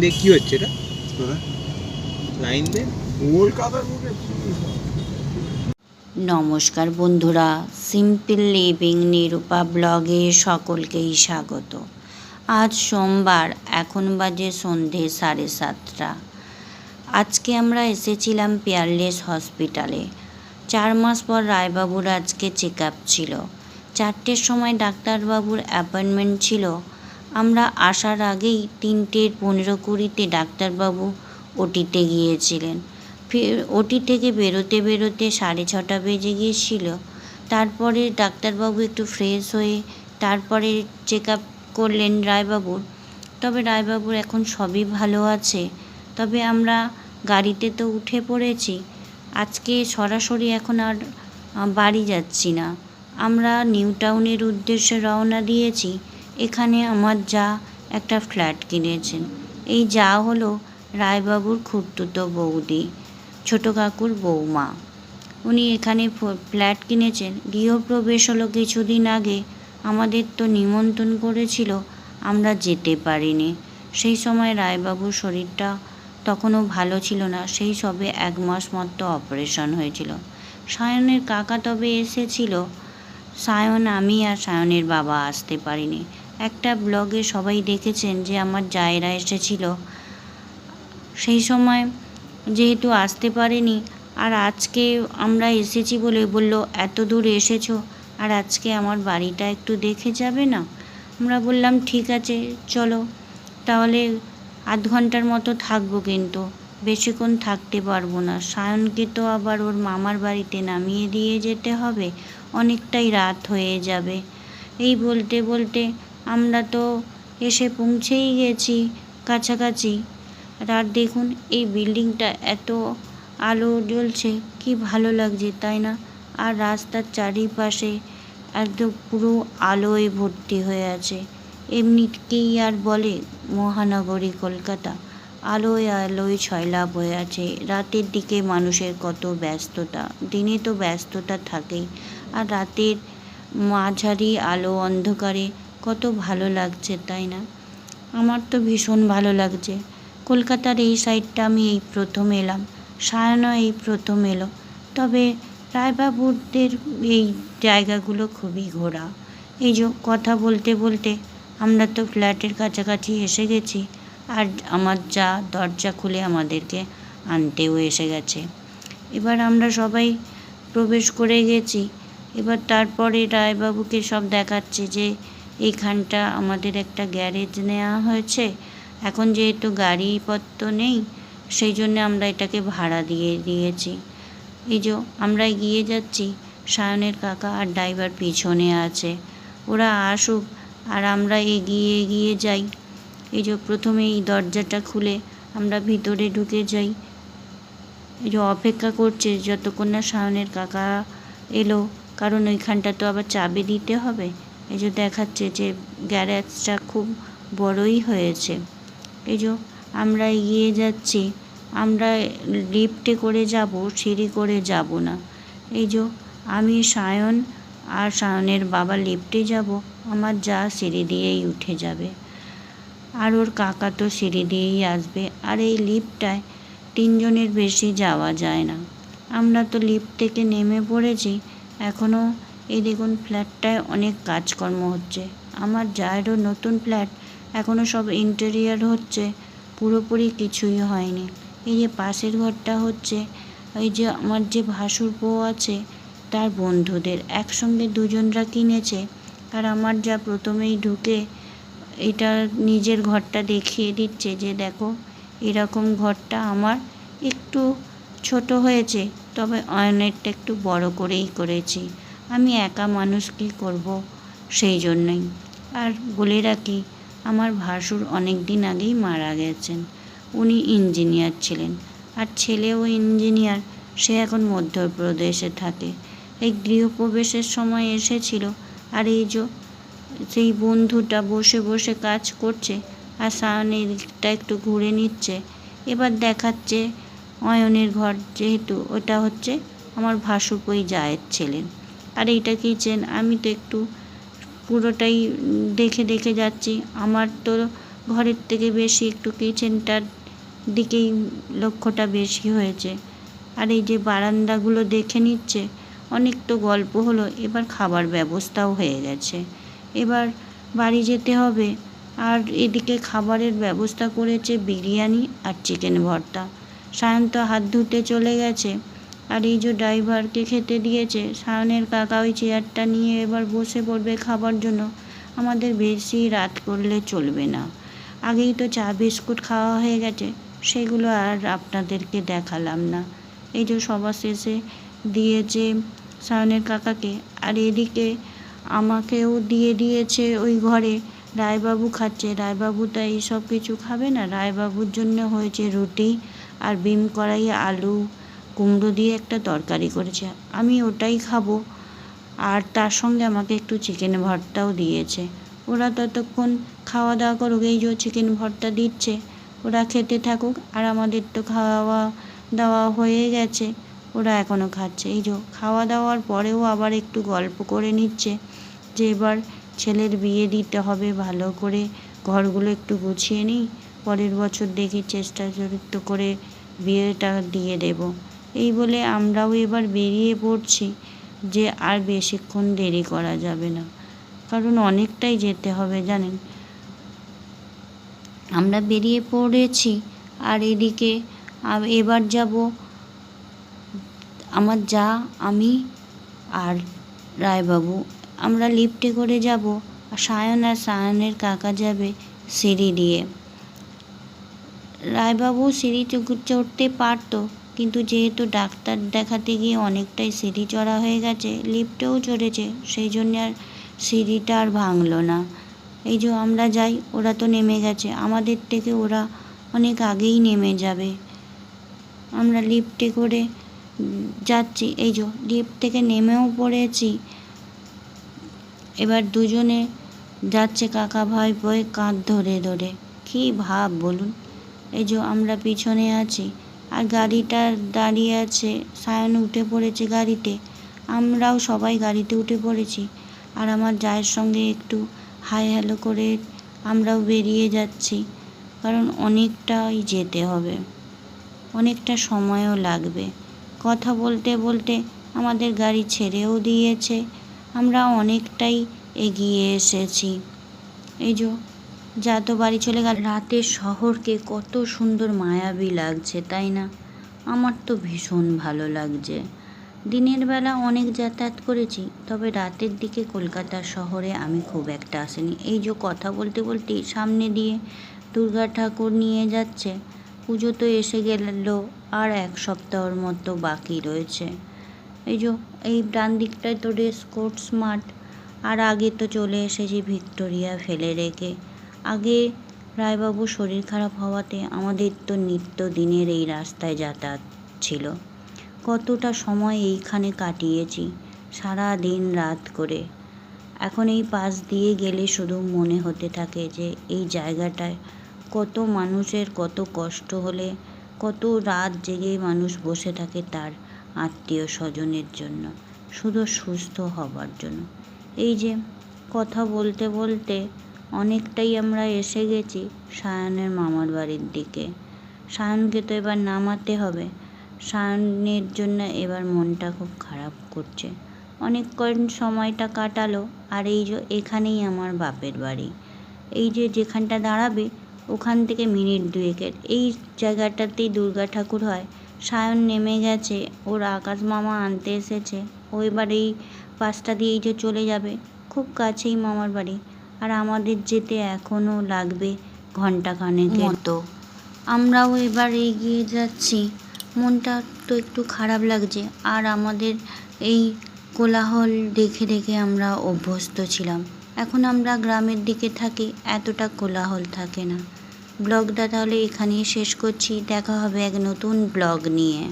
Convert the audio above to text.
দিয়ে কি হচ্ছে এটা? লাইন দিয়ে কলকাতার মুখে নমস্কার বন্ধুরা সিম্পল লিভিং নিরূপা ব্লগে সকলকেই স্বাগত। আজ সোমবার এখন বাজে সন্ধে সাড়ে সাতটা। আজকে আমরা এসেছিলাম পিয়ারলেস হসপিটালে। চার মাস পর রায়বাবুর আজকে চেক আপ ছিল। চারটের সময় ডাক্তারবাবুর অ্যাপয়েন্টমেন্ট ছিল। আমরা আসার আগেই তিনটের পনেরো কুড়িতে ডাক্তারবাবু ওটিতে গিয়েছিলেন। ফের ওটি থেকে বেরোতে বেরোতে সাড়ে ছটা বেজে গিয়েছিল। তারপরে ডাক্তারবাবু একটু ফ্রেশ হয়ে তারপরে চেক আপ করলেন রায়বাবুর। তবে রায়বাবুর এখন সবই ভালো আছে। তবে আমরা গাড়িতে তো উঠে পড়েছি। আজকে সরাসরি এখন আর বাড়ি যাচ্ছি না। আমরা নিউ টাউনের উদ্দেশ্যে রওনা দিয়েছি। এখানে আমার যা একটা ফ্ল্যাট কিনেছেন। এই যা হলো রায়বাবুর খুড়তুতো বৌদি, ছোটো কাকুর বৌমা। উনি এখানে ফ্ল্যাট কিনেছেন। গৃহপ্রবেশ হলো কিছুদিন আগে। আমাদের তো নিমন্ত্রণ করেছিল, আমরা যেতে পারিনি। সেই সময় রায়বাবুর শরীরটা তখনও ভালো ছিল না। সেই সবে এক মাস মতো অপারেশন হয়েছিল। সায়নের কাকা তবে এসেছিল। সায়ন, আমি আর সায়নের বাবা আসতে পারিনি। একটা ব্লগে সবাই দেখেছেন যে আমার জায়রা এসেছিল। সেই সময় যেহেতু আসতে পারেনি, আর আজকে আমরা এসেছি বলে বলল, এত দূর এসেছ, আর আজকে আমার বাড়িটা একটু দেখে যাবে না? আমরা বললাম, ঠিক আছে, চলো। তাহলে আধ ঘণ্টার মতো থাকব কিন্তু, বেশিক্ষণ থাকতে পারব না। সায়নকে তো আবার ওর মামার বাড়িতে নামিয়ে দিয়ে যেতে হবে। অনেকটাই রাত হয়ে যাবে। এই বলতে বলতে আমরা তো এসে পৌঁছেই গেছি কাছাকাছি। আর দেখুন, এই বিল্ডিংটা এত আলো জ্বলছে, কি ভালো লাগছে, তাই না? আর রাস্তার চারিপাশে একদম পুরো আলোয় ভর্তি হয়ে আছে। এমনিতেই আর বলে মহানগরী কলকাতা। আলোয় আলোয় ছয়লাভ হয়ে আছে। রাতের দিকে মানুষের কত ব্যস্ততা, দিনে তো ব্যস্ততা থাকেই। আর রাতের মাঝারি আলো অন্ধকারে কত ভালো লাগছে, তাই না? আমার তো ভীষণ ভালো লাগছে। কলকাতার এই সাইডটা আমি এই প্রথম এলাম সায়নও এই প্রথম এলো। তবে রায়বাবুদের এই জায়গাগুলো খুবই ঘোরা। এই যে কথা বলতে বলতে আমরা তো ফ্ল্যাটের কাছাকাছি এসে গেছি, আর আমার যা দরজা খুলে আমাদেরকে আনতেও এসে গেছে। এবার আমরা সবাই প্রবেশ করে গেছি এবার তারপরে রায়বাবুকে সব দেখাচ্ছে যে এইখানটা আমাদের একটা গ্যারেজ নেওয়া হয়েছে। এখন যেহেতু গাড়িপত্র নেই, সেই জন্য আমরা এটাকে ভাড়া দিয়ে দিয়েছি। এই যে আমরা এগিয়ে যাচ্ছি, সায়নের কাকা আর ড্রাইভার পিছনে আছে। ওরা আসুক আর আমরা এগিয়ে এগিয়ে যাই। এই যে প্রথমে এই দরজাটা খুলে আমরা ভিতরে ঢুকে যাই। এই যে অপেক্ষা করছে যতক্ষণ না সায়নের কাকা এলো কারণ ওইখানটা তো আবার চাবি দিতে হবে। এই যে দেখাচ্ছে যে গ্যারেজটা খুব বড়ই হয়েছে। এই যে আমরা এগিয়ে যাচ্ছি, আমরা লিফটে করে যাব, সিঁড়ি করে যাব না। এই যে আমি, সায়ন আর সায়নের বাবা লিফটে যাব, আমার যা সিঁড়ি দিয়েই উঠে যাবে। আর ওর কাকা তো সিঁড়ি দিয়েই আসবে। আর এই লিফটটায় তিনজনের বেশি যাওয়া যায় না। আমরা তো লিফট থেকে নেমে পড়েছি এখনও এই দেখুন ফ্ল্যাটটায় অনেক কাজকর্ম হচ্ছে। আমার যায়েরও নতুন ফ্ল্যাট এখনও সব ইন্টেরিয়ার হচ্ছে, পুরোপুরি কিছুই হয়নি। এই যে পাশের ঘরটা হচ্ছে, এই যে আমার যে ভাসুর বউ আছে, তার বন্ধুদের, একসঙ্গে দুজনরা কিনেছে। আর আমার যা প্রথমেই ঢুকে, এটা নিজের ঘরটা দেখিয়ে দিচ্ছে যে দেখো, এরকম ঘরটা আমার একটু ছোট হয়েছে। তবে অয়নেরটা একটু বড় করেই করেছি। আমি একা মানুষ কী করব সেই জন্যই। আর বলে রাখি, আমার ভাসুর অনেক দিন আগেই মারা গেছেন। উনি ইঞ্জিনিয়ার ছিলেন। আর ছেলেও ইঞ্জিনিয়ার, সে এখন মধ্যপ্রদেশে থাকে। এই গৃহপ্রবেশের সময় এসেছিল। আর এই যে, সেই বন্ধুটা বসে বসে কাজ করছে, আর সায়নের দিকটা একটু ঘুরে নিচ্ছে। এবার দেখাচ্ছে অয়নের ঘর যেহেতু ওটা হচ্ছে আমার ভাসুকই জায়ের ছেলে। আর এইটা কিচেন আমি তো একটু পুরোটাই দেখে দেখে যাচ্ছি। আমার তো ঘরের থেকে বেশি একটু কিচেনটার দিকেই লক্ষ্যটা বেশি হয়েছে। আর এই যে বারান্দাগুলো দেখে নিচ্ছে, অনেক তো গল্প হলো, এবার খাবার ব্যবস্থাও হয়ে গেছে। এবার বাড়ি যেতে হবে। আর এদিকে খাবারের ব্যবস্থা করেছে বিরিয়ানি আর চিকেন ভর্তা। সায়ন্ত হাত ধুতে চলে গেছে। আর এই যে ড্রাইভারকে খেতে দিয়েছে, সায়নের কাকা ওই চেয়ারটা নিয়ে এবার বসে পড়বে খাবার জন্য। আমাদের বেশি রাত করলে চলবে না। আগেই তো চা, বিস্কুট খাওয়া হয়ে গেছে, সেগুলো আর আপনাদেরকে দেখালাম না। এই যে সবার শেষে দিয়েছে সায়নের কাকাকে, আর এদিকে আমাকেও দিয়ে দিয়েছে ওই ঘরে। রায়বাবু খাচ্ছে, রায়বাবু তো এই সব কিছু খাবে না, রায়বাবুর জন্য হয়েছে রুটি। আর বিম কড়াই আলু কুমড়ো দিয়ে একটা তরকারি করেছে। আমি ওটাই খাব। আর তার সঙ্গে আমাকে একটু চিকেন ভর্তাও দিয়েছে। ওরা ততক্ষণ খাওয়া দাওয়া করুক, এই যে চিকেন ভর্তা দিচ্ছে, ওরা খেতে থাকুক। আর আমাদের তো খাওয়া দাওয়া হয়ে গেছে, ওরা এখনও খাচ্ছে। এই যে খাওয়া দাওয়ার পরেও আবার একটু গল্প করে নিচ্ছে যে এবার ছেলের বিয়ে দিতে হবে, ভালো করে ঘরগুলো একটু গুছিয়ে নিই। পরের বছর দেখি চেষ্টা চরিত্র করে বিয়েটা দিয়ে দেব। এই বলে আমরাও এবার বেরিয়ে পড়ছি যে আর বেশিক্ষণ দেরি করা যাবে না। কারণ অনেকটাই যেতে হবে, জানেন? আমরা বেরিয়ে পড়েছি আর এদিকে এবার যাব আমার যা, আমি আর রায়বাবু। আমরা লিফটে করে যাব। আর সায়ন আর সায়নের কাকা যাবে সিঁড়ি দিয়ে। রায়বাবু সিঁড়ি চড়- চড়তে পারতো, কিন্তু যেহেতু ডাক্তার দেখাতে গিয়ে অনেকটাই সিঁড়ি চড়া হয়ে গেছে, লিফটেও চড়েছে, সেই জন্য আর সিঁড়িটা আর ভাঙলো না। এই যে আমরা যাই, ওরা তো নেমে গেছে, আমাদের থেকে ওরা অনেক আগেই নেমে যাবে। আমরা লিফটে করে যাচ্ছি। এই যে লিফট থেকে নেমেও পড়েছি। এবার দুজনে যাচ্ছে কাকা ভাই বয়ে কাঁধ ধরে ধরে। কী ভাব বলুন? এই যে আমরা পিছনে আছি, আর গাড়িটা দাঁড়িয়ে আছে, সায়ন উঠে পড়েছে গাড়িতে। আমরাও সবাই গাড়িতে উঠে পড়েছি। আর আমার জায়ের সঙ্গে একটু হাই হ্যালো করে আমরাও বেরিয়ে যাচ্ছি, কারণ অনেকটাই যেতে হবে। অনেকটা সময়ও লাগবে। কথা বলতে বলতে আমাদের গাড়ি ছেড়েও দিয়েছে। আমরা অনেকটাই এগিয়ে এসেছি। এই যে যা তো বাড়ি চলে গেল। রাতের শহরকে কত সুন্দর মায়াবী লাগছে, তাই না? আমার তো ভীষণ ভালো লাগছে। দিনের বেলা অনেক যাতায়াত করেছি, তবে রাতের দিকে কলকাতা শহরে আমি খুব একটা আসিনি। এই যে কথা বলতে বলতে সামনে দিয়ে দুর্গা ঠাকুর নিয়ে যাচ্ছে, পুজো তো এসে গেল আর এক সপ্তাহর মতো বাকি রয়েছে। এই যে, এই ডান দিকটায় তো রেস কোর্স মাঠ আর আগে তো চলে এসেছি ভিক্টোরিয়া ফেলে রেখে। আগে রায়বাবু শরীর খারাপ হওয়াতে আমাদের তো নিত্য দিনের এই রাস্তায় যাতায়াত ছিল। কতটা সময় এইখানে কাটিয়েছি, সারা দিন রাত করে। এখন এই পাশ দিয়ে গেলে শুধু মনে হতে থাকে যে এই জায়গাটায় কত মানুষের কত কষ্ট হলে, কত রাত জেগে মানুষ বসে থাকে তার আত্মীয় স্বজনের জন্য, শুধু সুস্থ হবার জন্য। এই যে কথা বলতে বলতে অনেকটাই আমরা এসে গেছি সায়নের মামার বাড়ির দিকে। সায়নকে তো এবার নামাতে হবে। সায়নের জন্য এবার মনটা খুব খারাপ করছে। অনেকক্ষণ সময়টা কাটালো, আর এই যে এখানেই আমার বাপের বাড়ি। এই যে যেখানটা দাঁড়াবে, ওখান থেকে মিনিট দুয়েকের। এই জায়গাটাতেই দুর্গা ঠাকুর হয়। সায়ন নেমে গেছে, ওর আকাশ মামা আনতে এসেছে। ও এবার এই পাশটা দিয়েই যে চলে যাবে। খুব কাছেই মামার বাড়ি। আর আমাদের যেতে এখনও লাগবে ঘন্টাখানেকের মতো। আমরাও এবার এগিয়ে যাচ্ছি। মনটা তো একটু খারাপ লাগছে। আর আমাদের এই কোলাহল দেখে দেখে আমরা অভ্যস্ত ছিলাম। এখন আমরা গ্রামের দিকে থাকি, এতটা কোলাহল থাকে না। ব্লগটা তাহলে এখানেই শেষ করছি। দেখা হবে এক নতুন ব্লগ নিয়ে।